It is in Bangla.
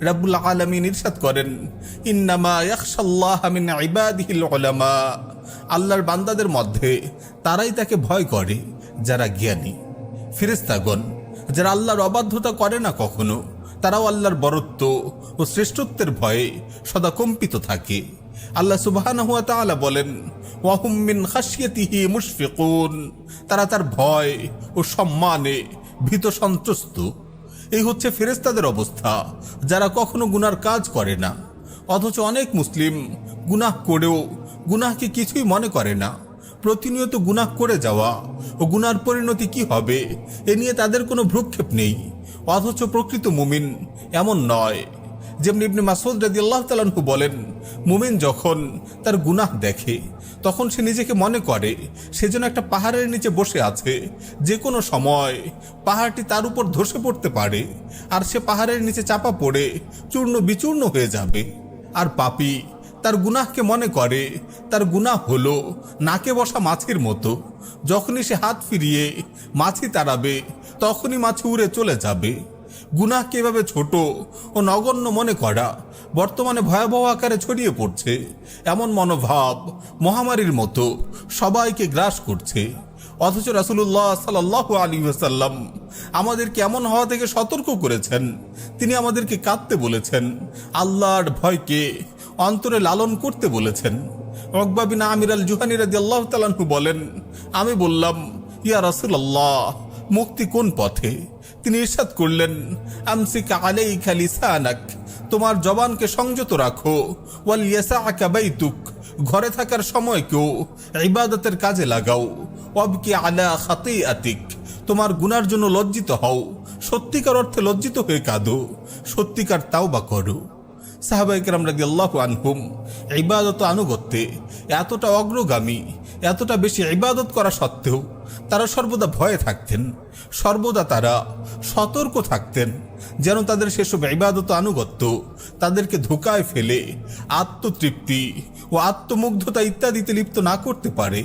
রাব্বুল আলামিন ইরশাদ করেন, ইন্নামা আল্লাহর বান্দাদের মধ্যে তারাই তাকে ভয় করে, যারা জ্ঞানী। ফিরেস্তাগণ যারা আল্লাহর অবাধ্যতা করে না কখনো, তারাও আল্লাহর বরত্ব ও শ্রেষ্ঠত্বের ভয়ে সদা কম্পিত থাকে। আল্লাহ সুবহানাহু ওয়া তাআলা বলেন, ওয়াহুম মিন খাশিয়াতিহি মুশফিকুন। তারা তার ভয় ও সম্মানে ভীত সন্ত্রস্ত এই হচ্ছে ফেরেস্তাদের অবস্থা, যারা কখনো গুনার কাজ করে না। অথচ অনেক মুসলিম গুনাহ করেও গুনাহকে কিছুই মনে করে না। প্রতিনিয়ত গুনাহ করে যাওয়া ও গুনার পরিণতি কি হবে, এ নিয়ে তাদের কোনো ভ্রুক্ষেপ নেই। অথচ প্রকৃত মুমিন এমন নয়। যেমনি ইবনে মাসুদ রাদি আল্লাহ তালানহু বলেন, মুমিন যখন তার গুনাহ দেখে, তখন সে নিজেকে মনে করে সে যেন একটা পাহাড়ের নিচে বসে আছে। যে কোনো সময় পাহাড়টি তার উপর ধসে পড়তে পারে, আর সে পাহাড়ের নিচে চাপা পড়ে চূর্ণ বিচূর্ণ হয়ে যাবে। আর পাপি তার গুনাহকে মনে করে, তার গুনাহ হলো নাকে বসা মাছির মতো। যখনই সে হাত ফিরিয়ে মাছি তাড়াবে, তখনই মাছি উড়ে চলে যাবে। গুনাহকে এভাবে ছোট ও নগণ্য মনে করা? বর্তমানে ভয়াবহ আকারে ছড়িয়ে পড়ছে। এমন মনোভাব মহামারীর মতো সবাইকে গ্রাস করছে। অথচ রাসুল্লাহ সাল্লাহ আলী ওসাল্লাম আমাদেরকে এমন হওয়া থেকে সতর্ক করেছেন। তিনি আমাদেরকে কাঁদতে বলেছেন, আল্লাহর ভয়কে অন্তরে লালন করতে বলেছেন। রকবাবিন আমির আল জুহানি রাজি আল্লাহ তালাহু বলেন, আমি বললাম, ইয়া রাসুল্লাহ মুক্তি কোন পথে? তিনি ইরশাদ করলেন, আমসিক আলাইকা লিসানাক, তোমার জবানকে সংযত রাখো, ওয়াল ইয়াসাআকা বাইতুক, ঘরে থাকার সময়কেও ইবাদতের কাজে লাগাও, ওয়াবকি আলা খাতিআতিক, তোমার গুনার জন্য লজ্জিত হও, সত্যিকার অর্থে লজ্জিত হয়ে কাঁদো, সত্যিকার তাওবা করো। সাহাবাইকেরাম রাজি আল্লাহ আনহুম, ইবাদত আনুগত্যে এতটা অগ্রগামী, এতটা বেশি ইবাদত করা সত্ত্বেও তারা সর্বদা ভয়ে থাকতেন, সর্বদা তারা সতর্ক থাকতেন, যেন তাদের সেসব ইবাদত আনুগত্য তাদেরকে ধোকায় ফেলে, আত্মতৃপ্তি ও আত্মমুগ্ধতা ইত্যাদিতে লিপ্ত না করতে পারে।